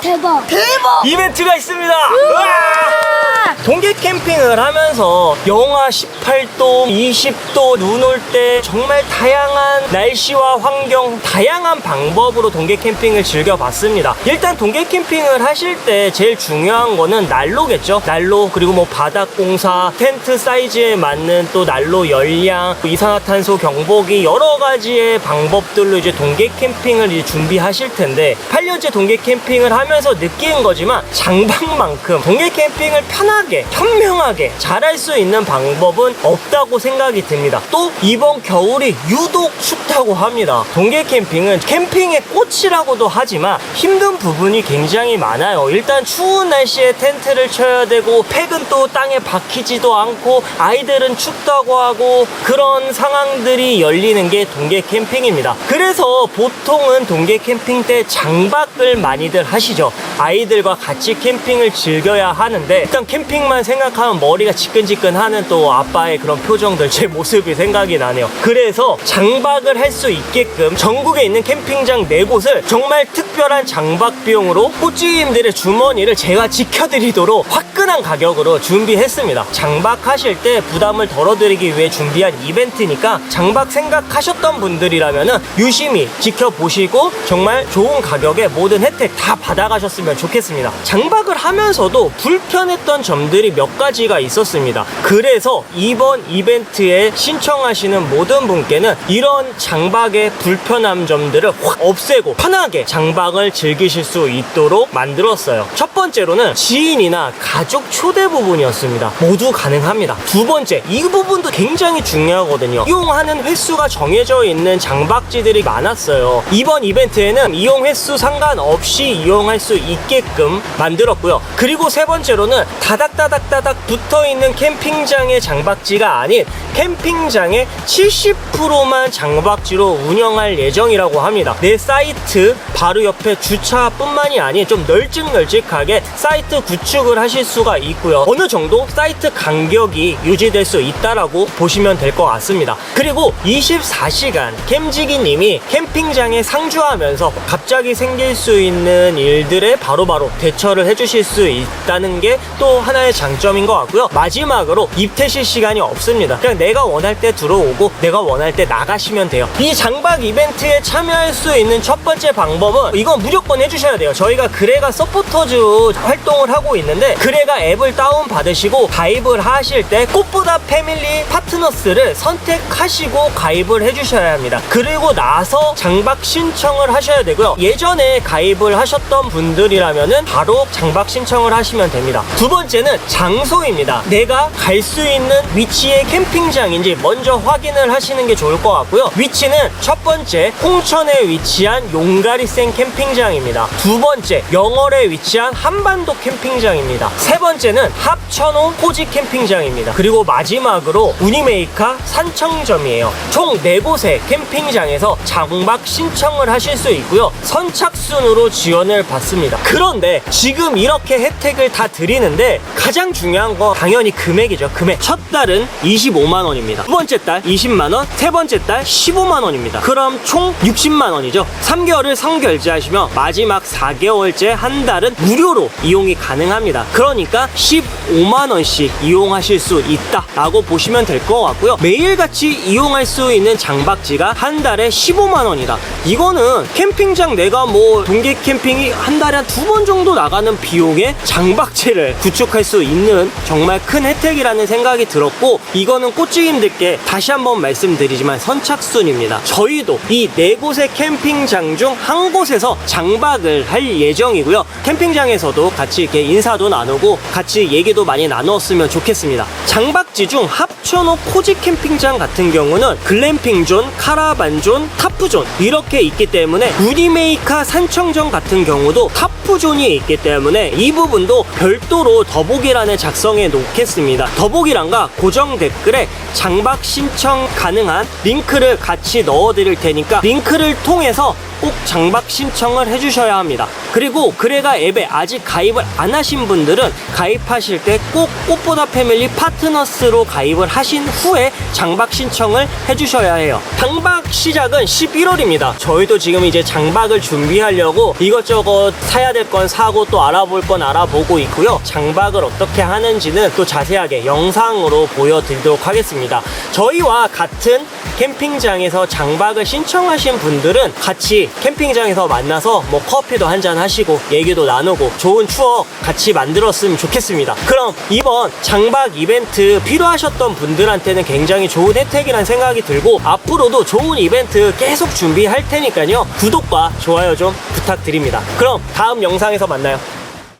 대박. 대박. 이벤트가 있습니다. 우와! 동계 캠핑을 하면서 영하 18도, 20도, 눈 올 때 정말 다양한 날씨와 환경, 다양한 방법으로 동계 캠핑을 즐겨봤습니다. 일단 동계 캠핑을 하실 때 제일 중요한 거는 난로겠죠. 난로, 그리고 뭐 바닥 공사, 텐트 사이즈에 맞는 또 난로 열량, 이산화탄소 경보기 여러 가지의 방법들로 이제 동계 캠핑을 이제 준비하실 텐데 8년째 동계 캠핑을 하면서 느낀 거지만 장박만큼 동계 캠핑을 편하게 현명하게 잘할 수 있는 방법은 없다고 생각이 듭니다. 또 이번 겨울이 유독 춥다고 합니다. 동계 캠핑은 캠핑의 꽃이라고도 하지만 힘든 부분이 굉장히 많아요. 일단 추운 날씨에 텐트를 쳐야 되고 팩은 또 땅에 박히지도 않고 아이들은 춥다고 하고 그런 상황들이 열리는 게 동계 캠핑입니다. 그래서 보통은 동계 캠핑 때 장박을 많이들 하시죠. 아이들과 같이 캠핑을 즐겨야 하는데 일단 캠핑 만 생각하면 머리가 지끈지끈하는 또 아빠의 그런 표정들 제 모습이 생각이 나네요. 그래서 장박을 할 수 있게끔 전국에 있는 캠핑장 네 곳을 정말 특별한 장박 비용으로 꼬찌님들의 주머니를 제가 지켜드리도록 화끈한 가격으로 준비했습니다. 장박하실 때 부담을 덜어드리기 위해 준비한 이벤트니까 장박 생각하셨던 분들이라면 유심히 지켜보시고 정말 좋은 가격에 모든 혜택 다 받아가셨으면 좋겠습니다. 장박을 하면서도 불편했던 점 들이 몇 가지가 있었습니다. 그래서 이번 이벤트에 신청하시는 모든 분께는 이런 장박의 불편함 점들을 확 없애고 편하게 장박을 즐기실 수 있도록 만들었어요. 첫 번째로는 지인이나 가족 초대 부분이었습니다. 모두 가능합니다. 두 번째, 이 부분도 굉장히 중요하거든요. 이용하는 횟수가 정해져 있는 장박지들이 많았어요. 이번 이벤트에는 이용 횟수 상관없이 이용할 수 있게끔 만들었고요. 그리고 세 번째로는 다닥 다닥다닥 붙어 있는 캠핑장의 장박지가 아닌 캠핑장의 70%만 장박지로 운영할 예정이라고 합니다. 내 사이트 바로 옆에 주차뿐만이 아닌 좀 널찍널찍하게 사이트 구축을 하실 수가 있고요. 어느 정도 사이트 간격이 유지될 수 있다라고 보시면 될 것 같습니다. 그리고 24시간 캠지기님이 캠핑장에 상주하면서 갑자기 생길 수 있는 일들에 바로바로 대처를 해주실 수 있다는 게 또 하나의 장점인 것 같고요. 마지막으로 입퇴실 시간이 없습니다. 그냥 내가 원할 때 들어오고 내가 원할 때 나가시면 돼요. 이 장박 이벤트에 참여할 수 있는 첫 번째 방법은 이건 무조건 해주셔야 돼요. 저희가 그레가 서포터즈 활동을 하고 있는데 그레가 앱을 다운 받으시고 가입을 하실 때 꽃보다 패밀리 파트너스를 선택하시고 가입을 해주셔야 합니다. 그리고 나서 장박 신청을 하셔야 되고요. 예전에 가입을 하셨던 분들이라면은 바로 장박 신청을 하시면 됩니다. 두 번째는 장소입니다. 내가 갈 수 있는 위치의 캠핑장인지 먼저 확인을 하시는 게 좋을 것 같고요. 위치는 첫 번째 홍천에 위치한 용가리생 캠핑장입니다. 두 번째 영월에 위치한 한반도 캠핑장입니다. 세 번째는 합천호 호지 캠핑장입니다. 그리고 마지막으로 우니메이카 산청점이에요. 총 네 곳의 캠핑장에서 장박 신청을 하실 수 있고요. 선착순으로 지원을 받습니다. 그런데 지금 이렇게 혜택을 다 드리는데 가장 중요한 거 당연히 금액이죠. 금액. 첫 달은 25만 원입니다. 두 번째 달 20만 원, 세 번째 달 15만 원입니다. 그럼 총 60만 원이죠. 3개월을 선결제하시면 마지막 4개월째 한 달은 무료로 이용이 가능합니다. 그러니까 15만 원씩 이용하실 수 있다라고 보시면 될 것 같고요. 매일같이 이용할 수 있는 장박지가 한 달에 15만 원이다. 이거는 캠핑장 내가 뭐 동계 캠핑이 한 달에 한 두 번 정도 나가는 비용에 장박지를 구축할 수 있는 정말 큰 혜택이라는 생각이 들었고 이거는 꼬치님들께 다시 한번 말씀드리지만 선착순입니다. 저희도 이 네 곳의 캠핑장 중 한 곳에서 장박을 할 예정이고요. 캠핑장에서도 같이 이렇게 인사도 나누고 같이 얘기도 많이 나누었으면 좋겠습니다. 장박지 중 합천호 코지 캠핑장 같은 경우는 글램핑존, 카라반존, 타프존 이렇게 있기 때문에 우니메이카 산청정 같은 경우도 타프존이 있기 때문에 이 부분도 별도로 더보기란에 작성해 놓겠습니다. 더보기란과 고정 댓글에 장박 신청 가능한 링크를 같이 넣어 드릴 테니까 링크를 통해서 꼭 장박 신청을 해주셔야 합니다. 그리고 그래가 앱에 아직 가입을 안 하신 분들은 가입하실 때 꼭 꽃보다 패밀리 파트너스로 가입을 하신 후에 장박 신청을 해주셔야 해요. 장박 시작은 11월입니다. 저희도 지금 이제 장박을 준비하려고 이것저것 사야 될 건 사고 또 알아볼 건 알아보고 있고요. 장박을 어떻게 하는지는 또 자세하게 영상으로 보여드리도록 하겠습니다. 저희와 같은 캠핑장에서 장박을 신청하신 분들은 같이 캠핑장에서 만나서 뭐 커피도 한잔 하시고 얘기도 나누고 좋은 추억 같이 만들었으면 좋겠습니다. 그럼 이번 장박 이벤트 필요하셨던 분들한테는 굉장히 좋은 혜택이란 생각이 들고 앞으로도 좋은 이벤트 계속 준비할 테니까요. 구독과 좋아요 좀 부탁드립니다. 그럼 다음 영상에서 만나요.